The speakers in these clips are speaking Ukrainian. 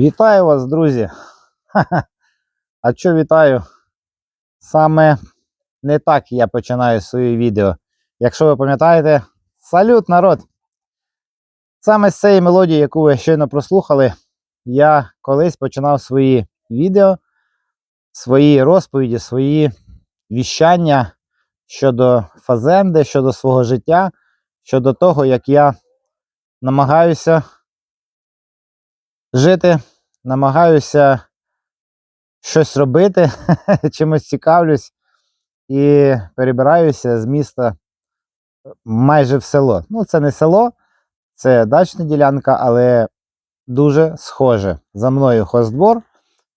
Вітаю вас, друзі. Ха-ха. А що вітаю? Саме не так я починаю свої відео. Якщо ви пам'ятаєте, салют, народ! Саме з цієї мелодії, яку ви щойно прослухали, я колись починав свої відео, свої розповіді, свої віщання щодо фазенди, щодо свого життя, щодо того, як я намагаюся жити, намагаюся щось робити, чимось цікавлюсь і перебираюся з міста майже в село. Ну, це не село, це дачна ділянка, але дуже схоже. За мною хоздвор,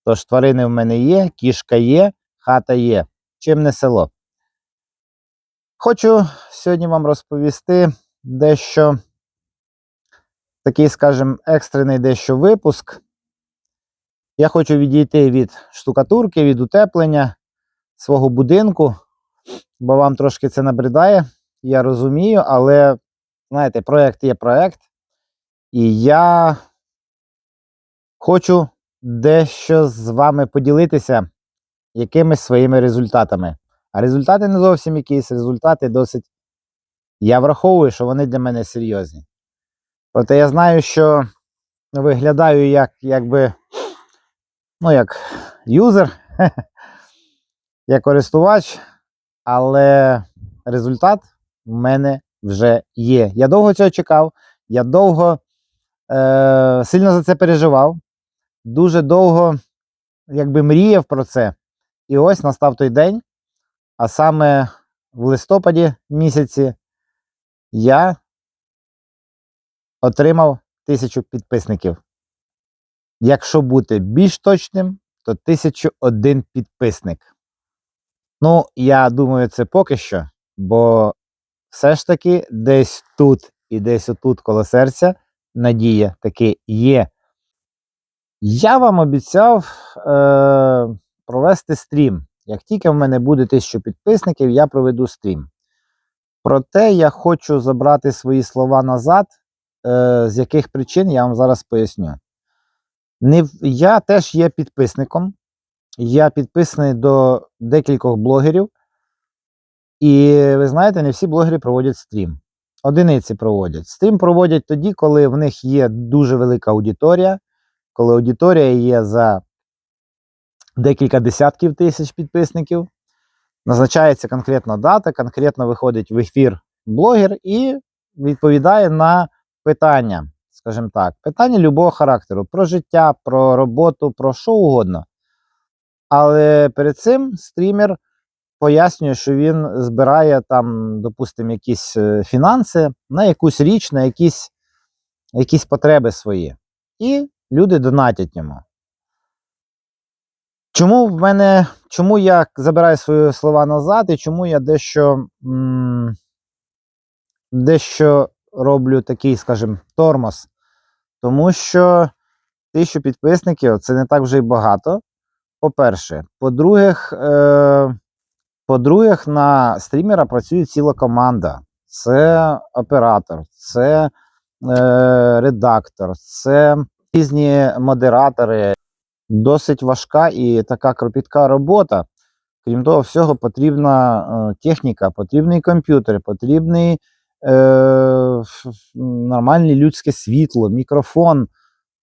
тож тварини в мене є, кішка є, хата є. Чим не село. Хочу сьогодні вам розповісти дещо такий, скажімо, екстрений дещо випуск. Я хочу відійти від штукатурки, від утеплення свого будинку, бо вам трошки це набридає, я розумію, але, знаєте, проєкт є проєкт, і я хочу дещо з вами поділитися якимись своїми результатами. А результати не зовсім якісь, результати досить. Я враховую, що вони для мене серйозні. Проте я знаю, що виглядаю як якби, ну, як юзер, як користувач, але результат в мене вже є. Я довго цього чекав, я довго е, сильно за це переживав, дуже довго якби мріяв про це. І ось настав той день, а саме в листопаді місяці я отримав тисячу підписників. Якщо бути більш точним, то 1001 підписник. Ну, я думаю, це поки що, бо все ж таки десь тут і десь отут коло серця надія таки є. Я вам обіцяв е- провести стрім. Як тільки в мене буде 1000 підписників, я проведу стрім. Проте я хочу забрати свої слова назад. Е, з яких причин я вам зараз поясню. Не, я теж є підписником. Я підписаний до декількох блогерів. І ви знаєте, не всі блогери проводять стрім. Одиниці проводять. Стрім проводять тоді, коли в них є дуже велика аудиторія, коли аудиторія є за декілька десятків тисяч підписників. Назначається конкретна дата, конкретно виходить в ефір блогер і відповідає на питання, скажімо так, питання любого характеру: про життя, про роботу, про що угодно. Але перед цим стрімер пояснює, що він збирає там, допустимо, якісь е, фінанси на якусь річ, на якісь, якісь потреби свої. І люди донатять йому. Чому в мене, чому я забираю свої слова назад, і чому я дещо, м, дещо роблю такий, скажімо, тормоз? Тому що тисячу підписників це не так вже й багато. По-перше, по-друге, е, по-друге, на стрімера працює ціла команда. Це оператор, це е, редактор, це різні модератори. Досить важка і така кропітка робота. Крім того, всього, потрібна е, техніка, потрібний комп'ютер, потрібний е, нормальне людське світло, мікрофон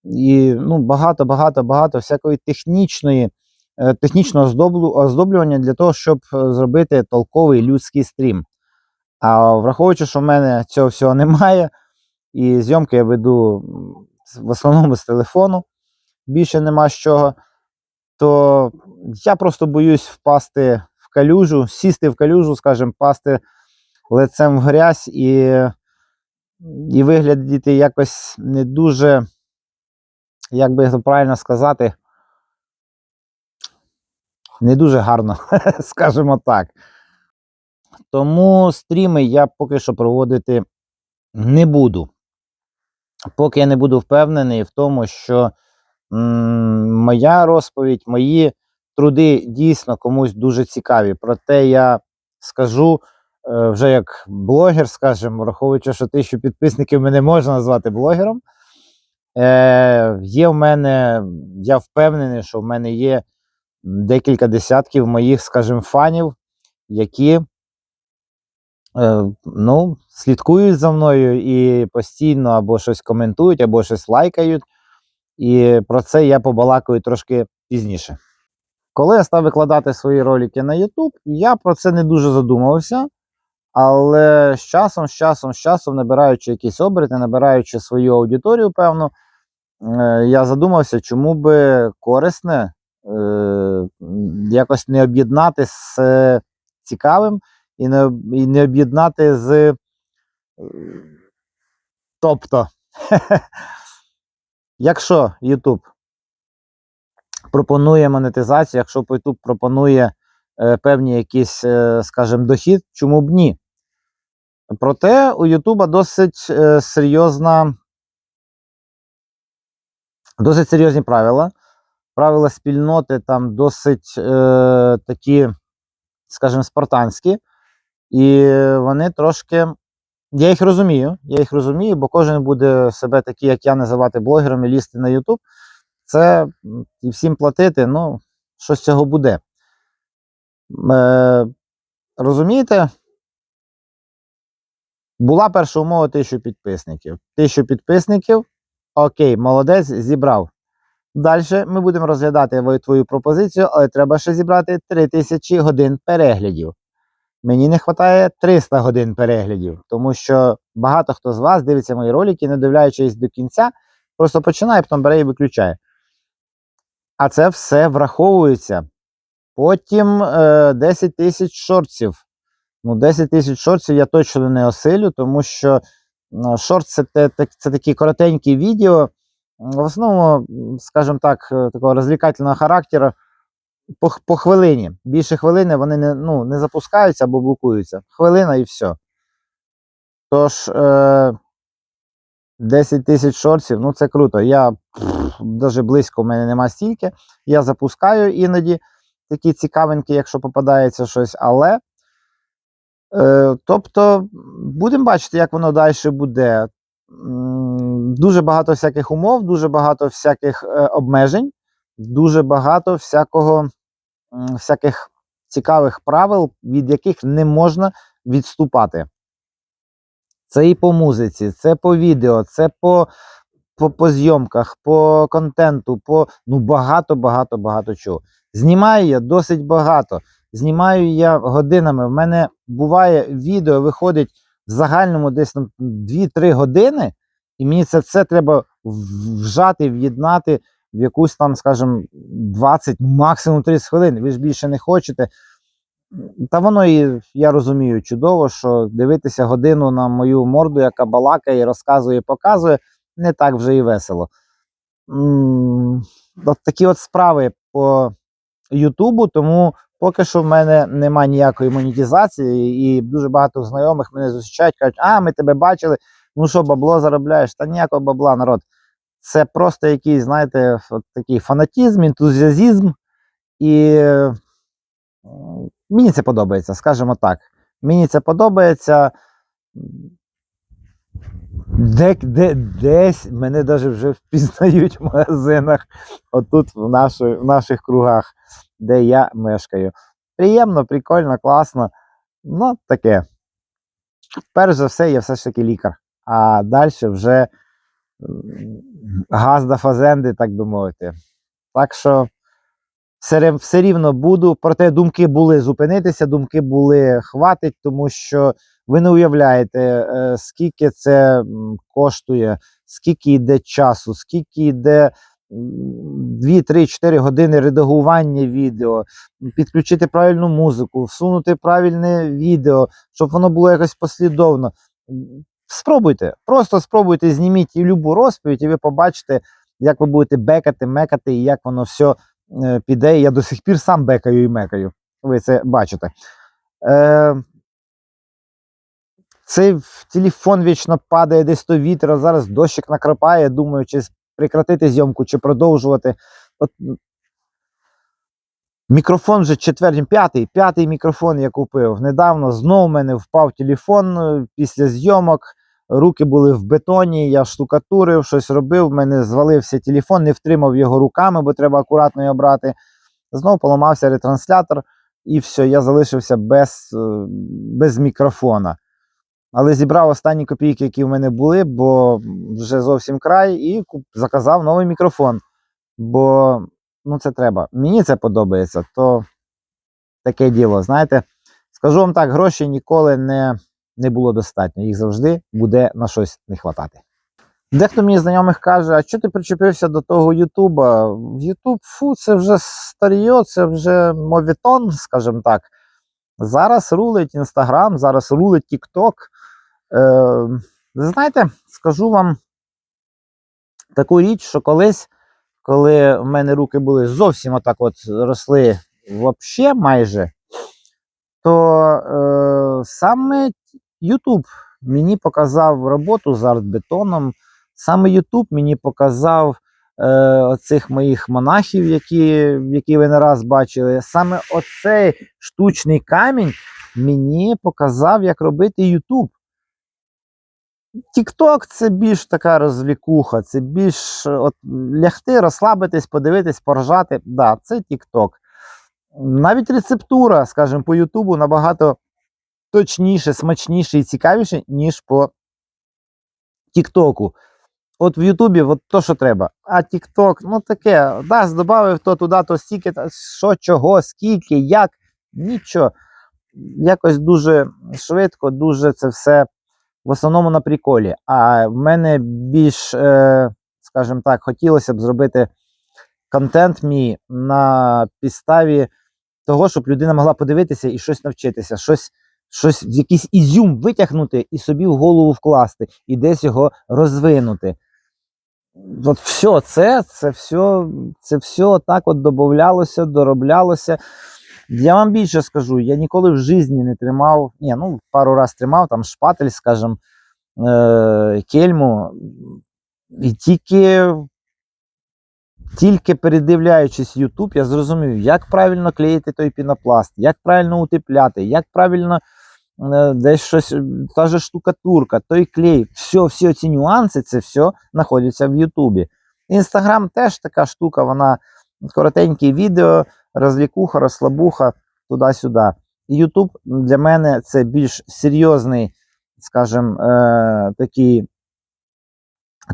і ну, багато, багато, багато всякої технічної, е, технічного оздоблю, оздоблювання для того, щоб е, зробити толковий людський стрім. А враховуючи, що в мене цього всього немає, і зйомки я веду в основному з телефону, більше нема з чого, то я просто боюсь впасти в калюжу, сісти в калюжу, скажімо, пасти лицем в грязь і, і виглядіти якось не дуже, як би правильно сказати, не дуже гарно, скажімо так. Тому стріми я поки що проводити не буду. Поки я не буду впевнений в тому, що м, моя розповідь, мої труди дійсно комусь дуже цікаві. Проте я скажу вже як блогер, скажімо, враховуючи, що тисячу підписників мене можна назвати блогером. Е, є в мене, я впевнений, що в мене є декілька десятків моїх, скажімо, фанів, які е, ну, слідкують за мною і постійно або щось коментують, або щось лайкають. І про це я побалакаю трошки пізніше. Коли я став викладати свої ролики на YouTube, я про це не дуже задумувався. Але з часом, з часом, з часом, набираючи якісь оберти, набираючи свою аудиторію, певно, е, я задумався, чому би корисне е, якось не об'єднати з е, цікавим і не, і не об'єднати з. Тобто, якщо YouTube пропонує монетизацію, якщо YouTube пропонує певні якісь, скажімо, дохід, чому б ні? Проте у Ютуба досить е, серйозна, досить серйозні правила. Правила спільноти там досить е, такі, скажімо, спартанські. І вони трошки. Я їх розумію, я їх розумію, бо кожен буде себе такий, як я, називати блогером і лізти на YouTube. Це і всім платити, ну, що з цього буде. Е, розумієте? Була перша умова 1000 підписників. 1000 підписників. Окей, молодець, зібрав. Далі ми будемо розглядати твою пропозицію, але треба ще зібрати 3000 годин переглядів. Мені не вистачає 300 годин переглядів, тому що багато хто з вас дивиться мої ролики, не дивляючись до кінця, просто починає, потім бере і виключає. А це все враховується. Потім е, 10 тисяч шортів. Ну, 10 тисяч шортів я точно не осилю, тому що ну, шорт це, те- це такі коротенькі відео. В основному, скажімо так, е, такого розвлікательного характеру по, по хвилині. Більше хвилини вони не, ну, не запускаються або блокуються. Хвилина і все. Тож, е, 10 тисяч шортів, ну це круто. Я навіть близько в мене нема стільки. Я запускаю іноді такі цікавинки, якщо попадається щось, але. Е, тобто, будемо бачити, як воно далі буде. Дуже багато всяких умов, дуже багато всяких е, обмежень, дуже багато всякого, всяких цікавих правил, від яких не можна відступати. Це і по музиці, це по відео, це по, по, по зйомках, по контенту, по ну багато, багато, багато чого. Знімаю я досить багато. Знімаю я годинами. В мене буває відео виходить в загальному десь там 2-3 години, і мені це все треба вжати, в'єднати в якусь там, скажімо, 20, максимум 30 хвилин. Ви ж більше не хочете. Та воно і я розумію чудово, що дивитися годину на мою морду, яка балакає, розказує, показує, не так вже і весело. От такі от справи по Ютубу, тому поки що в мене немає ніякої монетизації, і дуже багато знайомих мене зустрічають, кажуть, а ми тебе бачили, ну що, бабло заробляєш? Та ніякого бабла, народ. Це просто якийсь, знаєте, такий фанатізм, ентузіазм. І мені це подобається, скажімо так. Мені це подобається. Де, де, десь мене навіть вже впізнають в магазинах, отут в, наші, в наших кругах, де я мешкаю. Приємно, прикольно, класно. Ну, таке. Перш за все, я все ж таки лікар. А далі вже м, газда фазенди, так би мовити. Так що все, рівно буду. Проте думки були зупинитися, думки були хватить, тому що ви не уявляєте, е, скільки це коштує, скільки йде часу, скільки йде 2-3-4 години редагування відео, підключити правильну музику, всунути правильне відео, щоб воно було якось послідовно. Спробуйте, просто спробуйте, зніміть і любу розповідь, і ви побачите, як ви будете бекати, мекати, і як воно все піде. Я до сих пір сам бекаю і мекаю. Ви це бачите. Е, цей телефон вічно падає десь то вітер, а зараз дощик накрапає, думаю, чи прекратити зйомку, чи продовжувати. От, мікрофон вже четвертий, п'ятий, п'ятий мікрофон я купив. Недавно знову в мене впав телефон е, після зйомок. Руки були в бетоні, я штукатурив, щось робив, в мене звалився телефон, не втримав його руками, бо треба акуратно його брати. Знову поламався ретранслятор, і все, я залишився без, е, без мікрофона. Але зібрав останні копійки, які в мене були, бо вже зовсім край, і заказав новий мікрофон. Бо ну, це треба. Мені це подобається, то таке діло. Знаєте, скажу вам так, грошей ніколи не, не було достатньо. Їх завжди буде на щось не хватати. Дехто мені знайомих каже, а що ти причепився до того Ютуба? Ютуб, фу, це вже старьо, це вже мовітон, скажімо так. Зараз рулить Інстаграм, зараз рулить Тікток. Е, знаєте, скажу вам таку річ, що колись, коли в мене руки були зовсім отак от росли вообще майже, то е, саме YouTube мені показав роботу з артбетоном, саме YouTube мені показав е, оцих моїх монахів, які, які ви не раз бачили. Саме оцей штучний камінь мені показав, як робити YouTube. Тікток це більш така розвлікуха, це більш е, от, лягти, розслабитись, подивитись, поржати. Да, це Тікток. Навіть рецептура, скажімо, по Ютубу набагато точніше, смачніше і цікавіше, ніж по Тіктоку. От в Ютубі от то, що треба. А Тікток, ну таке, дасть, додав то туди, то стільки, та що, чого, скільки, як, нічого. Якось дуже швидко, дуже це все в основному на приколі. А в мене більш, е, скажімо так, хотілося б зробити контент мій на підставі того, щоб людина могла подивитися і щось навчитися, щось, щось якийсь ізюм витягнути і собі в голову вкласти, і десь його розвинути. От все це, це все, це все так от додавалося, дороблялося. Я вам більше скажу, я ніколи в житті не тримав, ні, ну пару раз тримав там шпатель, скажімо, е, кельму. І тільки, тільки передивляючись YouTube, я зрозумів, як правильно клеїти той пінопласт, як правильно утепляти, як правильно е, десь щось, та же штукатурка, той клей, все, всі ці нюанси, це все знаходиться в Ютубі. Інстаграм теж така штука, вона коротенькі відео, розлікуха, розслабуха, туди-сюди. Ютуб для мене це більш серйозний, скажімо, е, такий,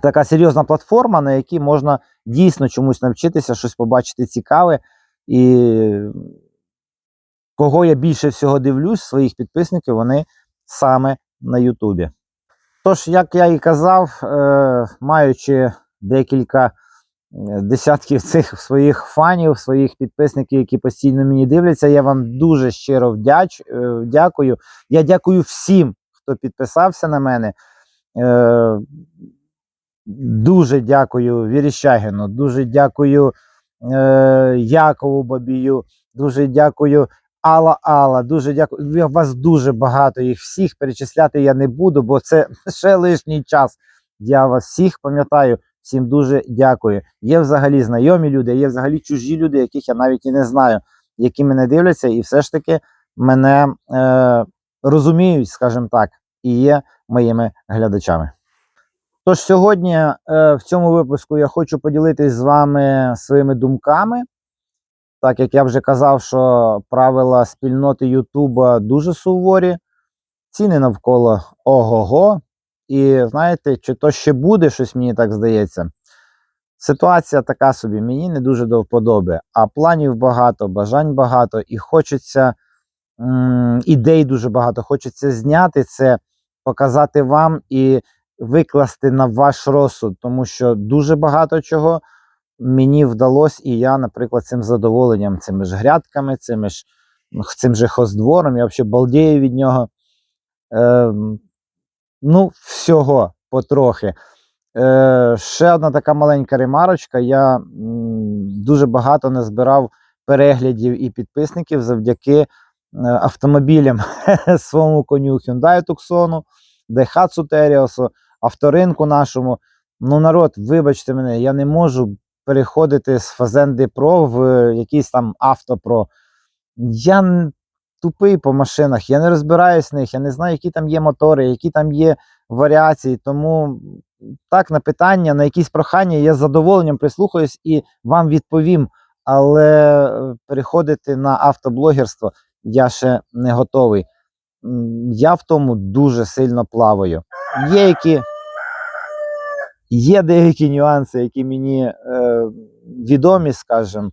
така серйозна платформа, на якій можна дійсно чомусь навчитися, щось побачити цікаве. І кого я більше всього дивлюсь, своїх підписників, вони саме на Ютубі. Тож, як я і казав, е, маючи декілька е, десятків цих своїх фанів, своїх підписників, які постійно мені дивляться, я вам дуже щиро вдяч, е, дякую. Я дякую всім, хто підписався на мене. Дуже дякую Віріщагіну, дуже дякую е, Якову Бабію, дуже дякую Алла Алла, дуже дякую. Вас дуже багато їх всіх перечисляти я не буду, бо це ще лишній час. Я вас всіх пам'ятаю, всім дуже дякую. Є взагалі знайомі люди, є взагалі чужі люди, яких я навіть і не знаю, які мене дивляться, і все ж таки мене е, розуміють, скажімо так, і є моїми глядачами. Тож сьогодні е, в цьому випуску я хочу поділитись з вами своїми думками. Так як я вже казав, що правила спільноти Ютуба дуже суворі, ціни навколо ого-го. І знаєте, чи то ще буде щось, мені так здається. Ситуація така собі, мені не дуже до вподоби, а планів багато, бажань багато, і хочеться м, ідей дуже багато. Хочеться зняти це, показати вам і викласти на ваш розсуд, тому що дуже багато чого мені вдалося, і я, наприклад, цим задоволенням, цими ж грядками, цими ж, цим же хоздвором, я взагалі балдею від нього. Ем, ну, всього потрохи. Е, ще одна така маленька ремарочка. Я дуже багато не збирав переглядів і підписників завдяки е, автомобілям своєму коню Hyundai Tucson, Daihatsu Terios, авторинку нашому. Ну, народ, вибачте мене, я не можу переходити з Фазенди Pro в якийсь там Автопро. Я тупий по машинах, я не розбираюсь в них, я не знаю, які там є мотори, які там є варіації. Тому так, на питання, на якісь прохання я з задоволенням прислухаюсь і вам відповім. Але е, переходити на автоблогерство я ще не готовий. Я в тому дуже сильно плаваю. Є які. Є деякі нюанси, які мені е, відомі, скажімо,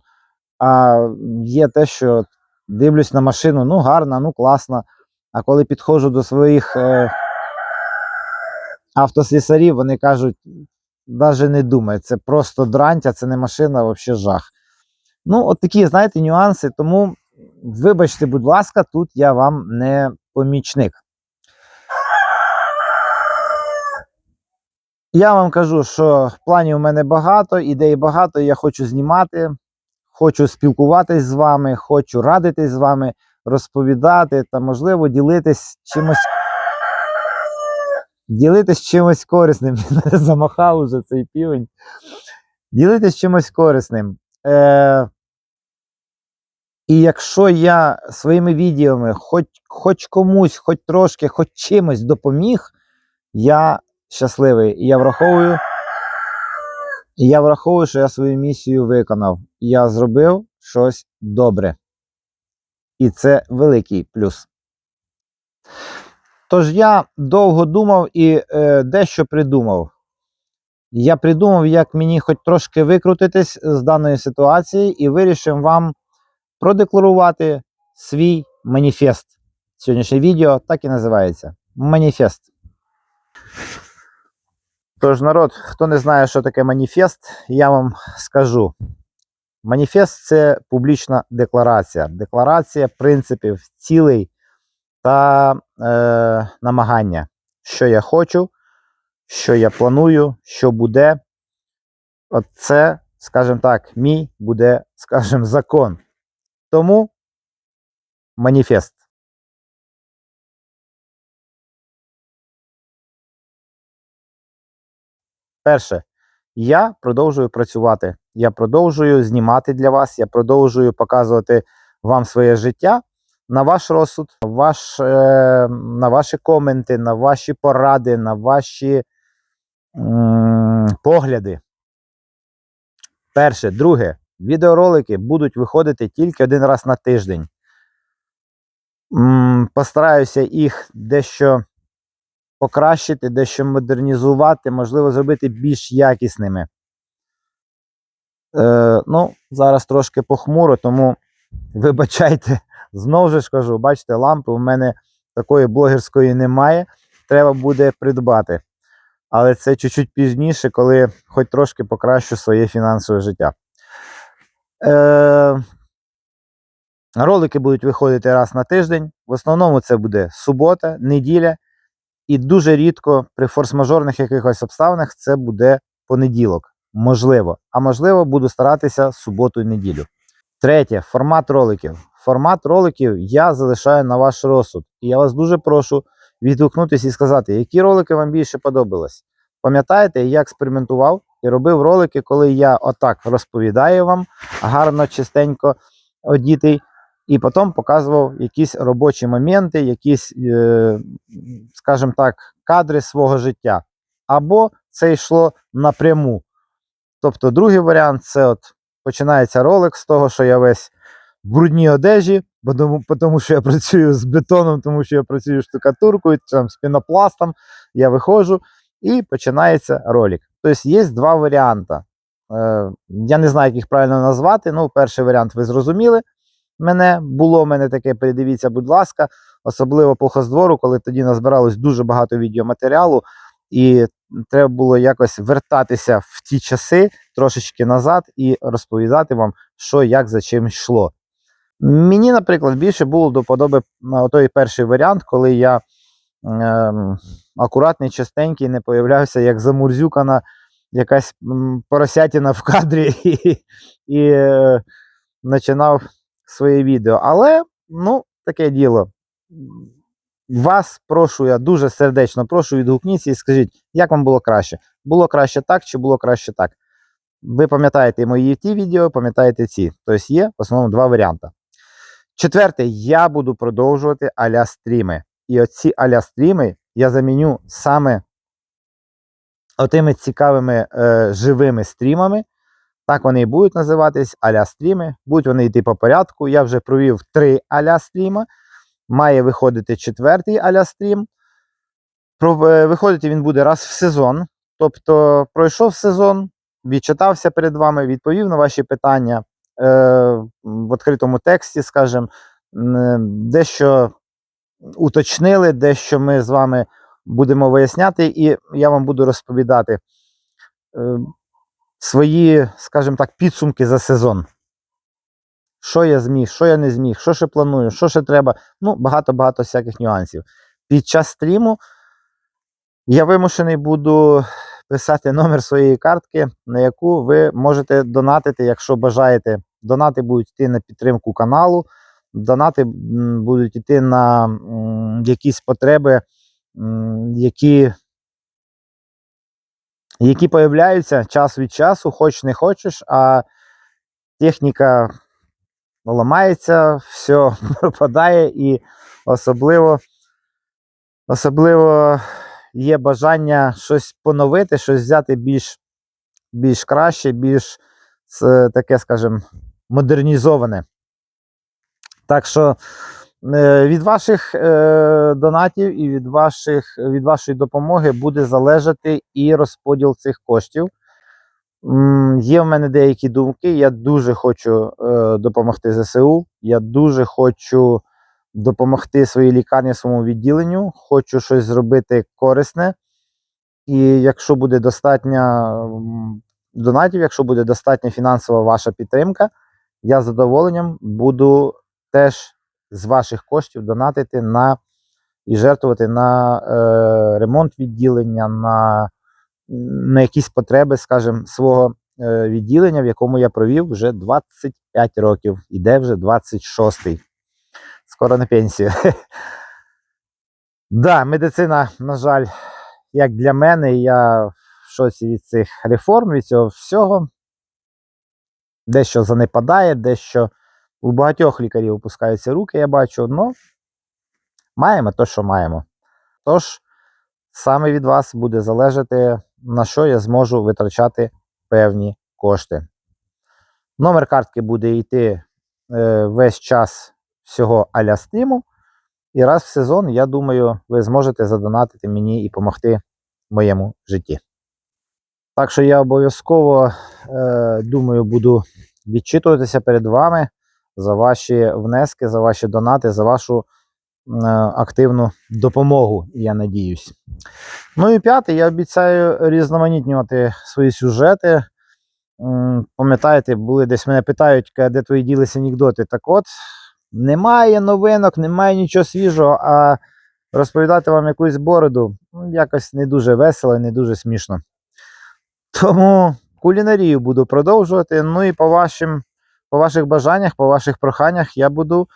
а є те, що дивлюсь на машину, ну гарна, ну класна. А коли підходжу до своїх е, автослісарів, вони кажуть, навіть не думай, це просто дрантя, це не машина, взагалі жах. Ну, от такі, знаєте, нюанси. Тому, вибачте, будь ласка, тут я вам не помічник. Я вам кажу, що планів у мене багато, ідей багато, я хочу знімати, хочу спілкуватись з вами, хочу радитись з вами, розповідати та, можливо, ділитись чимось. Ділитись чимось корисним. Замахав уже цей півень. Ділитись чимось корисним. Е, і якщо я своїми відеоми хоч, хоч комусь, хоч трошки, хоч чимось допоміг, я щасливий. І я враховую, і я враховую, що я свою місію виконав. Я зробив щось добре. І це великий плюс. Тож я довго думав і е, дещо придумав. Я придумав, як мені хоч трошки викрутитись з даної ситуації, і вирішив вам продекларувати свій маніфест. Сьогоднішнє відео так і називається Маніфест. Тож, народ, хто не знає, що таке маніфест, я вам скажу. Маніфест це публічна декларація. Декларація принципів, цілей та е, намагання, що я хочу, що я планую, що буде. От це, скажімо так, мій буде, скажімо, закон. Тому маніфест. Перше, я продовжую працювати. Я продовжую знімати для вас, я продовжую показувати вам своє життя на ваш розсуд, ваш, е, на ваші коменти, на ваші поради, на ваші м, погляди. Перше, друге, відеоролики будуть виходити тільки один раз на тиждень. М, Постараюся їх дещо покращити, дещо модернізувати, можливо, зробити більш якісними. Е, ну, зараз трошки похмуро, тому вибачайте, знову ж кажу, бачите, лампи у мене такої блогерської немає. Треба буде придбати. Але це чуть-чуть пізніше, коли хоч трошки покращу своє фінансове життя. Е, ролики будуть виходити раз на тиждень. В основному це буде субота, неділя. І дуже рідко при форс-мажорних якихось обставинах це буде понеділок. Можливо. А можливо, буду старатися суботу і неділю. Третє формат роликів. Формат роликів я залишаю на ваш розсуд. І я вас дуже прошу відгукнутися і сказати, які ролики вам більше подобались. Пам'ятаєте, я експериментував і робив ролики, коли я отак розповідаю вам гарно, чистенько одітий, і потім показував якісь робочі моменти, якісь, е, скажімо так, кадри свого життя. Або це йшло напряму. Тобто, другий варіант це от починається ролик з того, що я весь в брудній одежі, бо тому, що я працюю з бетоном, тому що я працюю штукатуркою, там, з пінопластом, я виходжу і починається ролик. Тобто є два варіанти. Е, я не знаю, як їх правильно назвати. Ну, перший варіант ви зрозуміли. Мене було в мене таке, передивіться, будь ласка, особливо по хоздвору, коли тоді назбиралось дуже багато відеоматеріалу, і треба було якось вертатися в ті часи трошечки назад і розповідати вам, що як за чим йшло. Мені, наприклад, більше було до подоби той перший варіант, коли я ем, акуратний, чистенький, не появлявся як замурзюкана якась м, поросятина в кадрі і, і е, починав своє відео. Але, ну, таке діло. Вас прошу, я дуже сердечно прошу, відгукніться і скажіть, як вам було краще? Було краще так чи було краще так? Ви пам'ятаєте мої ті відео, пам'ятаєте ці. Тобто є в основному два варіанти. Четверте, я буду продовжувати аля стріми. І оці аля стріми я заміню саме отими цікавими е, живими стрімами. Так вони і будуть називатись аля стріми. Будуть вони йти по порядку. Я вже провів три аля стріма. Має виходити четвертий аля стрім. Е, Виходити він буде раз в сезон. Тобто пройшов сезон, відчитався перед вами, відповів на ваші питання е, в відкритому тексті, скажімо, м, дещо уточнили, дещо ми з вами будемо виясняти, і я вам буду розповідати е, свої, скажімо так, підсумки за сезон. Що я зміг, що я не зміг, що ще планую, що ще треба. Ну, багато-багато всяких нюансів. Під час стріму я вимушений буду писати номер своєї картки, на яку ви можете донатити, якщо бажаєте. Донати будуть йти на підтримку каналу, донати будуть йти на якісь потреби, які, які появляються час від часу, хоч не хочеш, а техніка ламається, все пропадає, і особливо, особливо є бажання щось поновити, щось взяти більш, більш краще, більш таке, скажімо, модернізоване. Так що е, від ваших е, донатів і від, ваших, від вашої допомоги буде залежати і розподіл цих коштів. Є в мене деякі думки. Я дуже хочу е, допомогти ЗСУ. Я дуже хочу допомогти своїй лікарні, своєму відділенню. Хочу щось зробити корисне. І якщо буде достатньо донатів, якщо буде достатня фінансова ваша підтримка, я з задоволенням буду теж з ваших коштів донатити на і жертвувати на е, ремонт відділення, на, на якісь потреби, скажімо, свого е, відділення, в якому я провів вже 25 років, іде вже 26-й. Скоро на пенсію. Да, медицина, на жаль, як для мене, я в шоці від цих реформ, від цього всього. Дещо занепадає, дещо у багатьох лікарів опускаються руки, я бачу, але маємо те, що маємо. Тож, саме від вас буде залежати, на що я зможу витрачати певні кошти. Номер картки буде йти е, весь час всього аля стриму. І раз в сезон, я думаю, ви зможете задонатити мені і допомогти в моєму житті. Так що я обов'язково е, думаю, буду відчитуватися перед вами за ваші внески, за ваші донати, за вашу е, активну допомогу, я надіюсь. Ну і п'яте, я обіцяю різноманітнювати свої сюжети. Пам'ятаєте, були десь мене питають, де твої ділися анекдоти. Так от, немає новинок, немає нічого свіжого, а розповідати вам якусь бороду ну, якось не дуже весело і не дуже смішно. Тому кулінарію буду продовжувати. Ну і по вашим, по ваших бажаннях, по ваших проханнях я буду,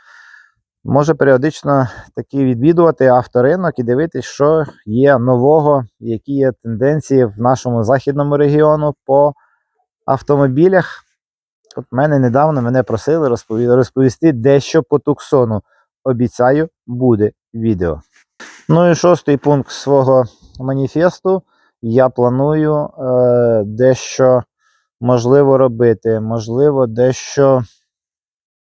може, періодично таки відвідувати авторинок і дивитись, що є нового, які є тенденції в нашому західному регіону по автомобілях. От мене недавно мене просили розпові- розповісти дещо по туксону. Обіцяю, буде відео. Ну і шостий пункт свого маніфесту. Я планую е, дещо можливо робити, можливо, дещо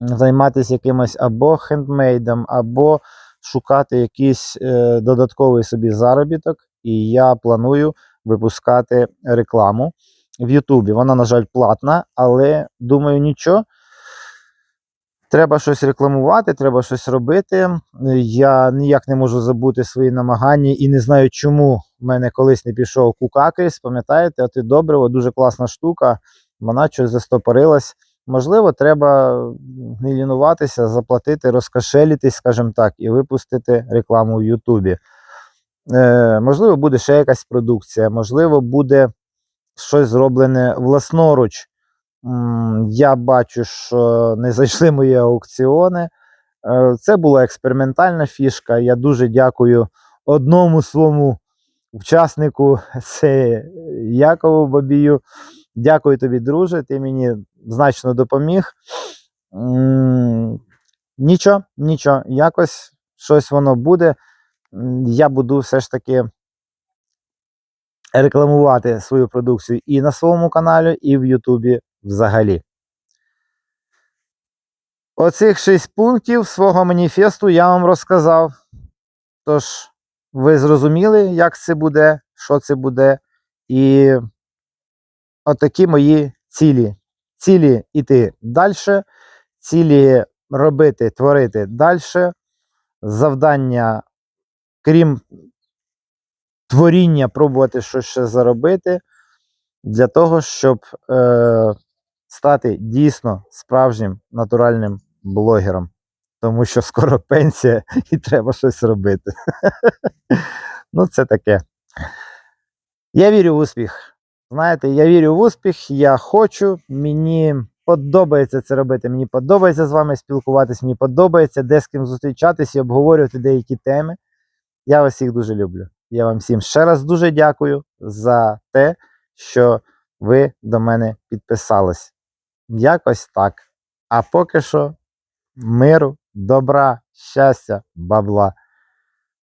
займатися якимось або хендмейдом, або шукати якийсь е, додатковий собі заробіток. І я планую випускати рекламу в Ютубі. Вона, на жаль, платна, але думаю, нічого. Треба щось рекламувати, треба щось робити. Я ніяк не можу забути свої намагання і не знаю, чому в мене колись не пішов кукакис. Пам'ятаєте, а ти добриво, дуже класна штука. Вона щось застопорилась. Можливо, треба не лінуватися, заплатити, розкошелітись, скажімо так, і випустити рекламу в Ютубі. Е, можливо, буде ще якась продукція, можливо, буде щось зроблене власноруч. Я бачу, що не зайшли мої аукціони. Е, Це була експериментальна фішка. Я дуже дякую одному своєму учаснику, це Якову Бабію. Дякую тобі, друже. Ти мені значно допоміг. Нічого, нічого, якось щось воно буде. Я буду все ж таки рекламувати свою продукцію і на своєму каналі, і в Ютубі взагалі. Оцих шість пунктів свого маніфесту я вам розказав. Тож, ви зрозуміли, як це буде, що це буде. І отакі мої цілі. Цілі йти далі, цілі робити, творити далі. Завдання, крім творіння, пробувати щось ще заробити для того, щоб е, стати дійсно справжнім натуральним блогером. Тому що скоро пенсія і треба щось робити. ну, це таке. Я вірю в успіх. Знаєте, я вірю в успіх, я хочу, мені подобається це робити. Мені подобається з вами спілкуватись, мені подобається де з ким зустрічатись і обговорювати деякі теми. Я вас всіх дуже люблю. Я вам всім ще раз дуже дякую за те, що ви до мене підписались. Якось так. А поки що миру, добра, щастя, бабла.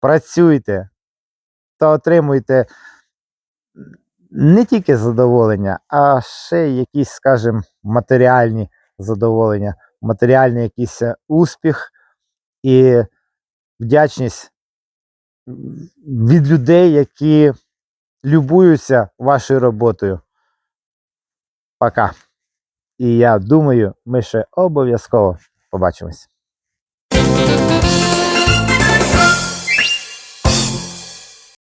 Працюйте та отримуйте не тільки задоволення, а ще якісь, скажімо, матеріальні задоволення, матеріальний якийсь успіх і вдячність від людей, які любуються вашою роботою. Пока. І я думаю, ми ще обов'язково побачимось.